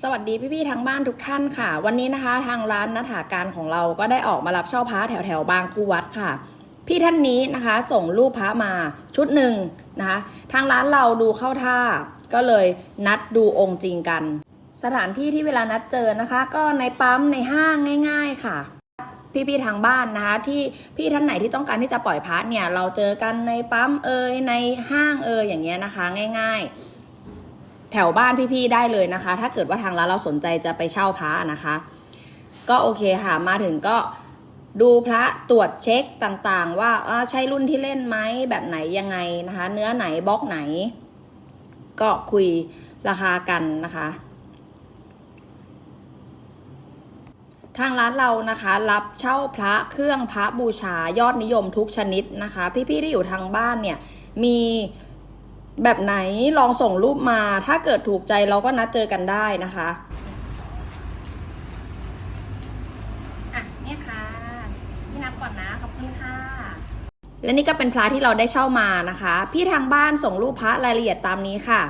สวัสดีพี่ๆทางบ้านทุกท่านค่ะ วันนี้นะคะ ทางร้านนัฐาการของเราก็ได้ออกมารับเช่าพระแถวแถวบางคูวัดค่ะ พี่ท่านนี้นะคะ ส่งรูปพระมาชุดหนึ่งนะคะทางร้านเราดูเข้าท่า ก็เลยนัดดูองค์จริงกัน สถานที่ที่เวลานัดเจอนะคะ ก็ในปั๊มในห้างง่าย ๆค่ะ พี่ๆทางบ้านนะคะ ที่พี่ท่านไหนที่ต้องการที่จะปล่อยพระเนี่ยเราเจอกันในปั๊มเอยในห้างเอยอย่างเงี้ยนะคะ ง่าย ๆ แถวบ้านพี่ๆได้เลยนะคะ ถ้าเกิดว่าทางร้านเราสนใจจะไปเช่าพระนะคะ ก็โอเคค่ะมาถึงก็ดูพระตรวจเช็คต่างๆ ว่าเออใช่รุ่นที่เล่นไหมแบบไหนยังไงนะคะ เนื้อไหนบล็อกไหน ก็คุยราคากันนะคะ ทางร้านเรานะคะ รับเช่าพระเครื่องพระบูชายอดนิยมทุกชนิดนะคะ พี่ๆที่อยู่ทางบ้านเนี่ยมี แบบไหนลองส่งรูปมา ถ้าเกิดถูกใจเราก็นัดเจอกันได้นะคะอะเนี่ยค่ะพี่นับก่อนนะขอบคุณค่ะ และนี่ก็เป็นพระที่เราได้เช่ามานะคะ พี่ทางบ้านส่งรูปพระรายละเอียดตามนี้ค่ะ